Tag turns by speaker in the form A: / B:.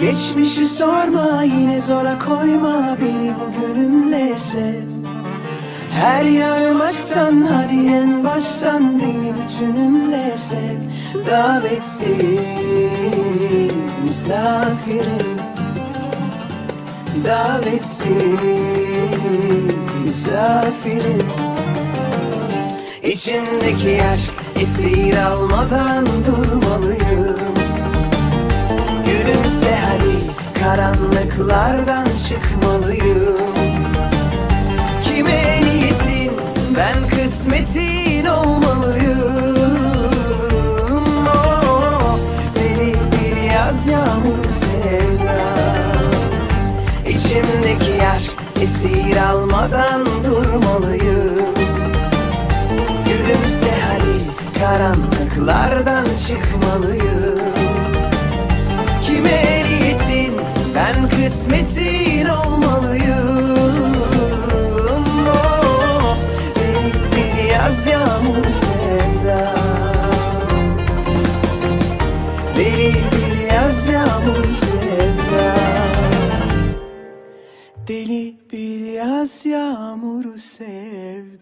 A: Geçmişi sorma yine zora koyma beni bugünümle sev Her yanım aşktan hadi en baştan beni bütünümle sev Davetsiz misafirim. Davetsiz misafirim İçimdeki aşk esir almadan durmalıyım. Gülümse hadi karanlıklardan çıkmalıyım. Kime niyetin ben kısmetin olmalıyım. Oh, Beni bir yaz yağmur sevda. İçimdeki aşk esir almadan karanlıklardan çıkmalıyım. Kime niyetin? Ben kısmetin olmalıyım. Oh, bir yaz yağmur sevda. Beni bir yaz yağmur sevda. Deli bir yaz yağmuru sevda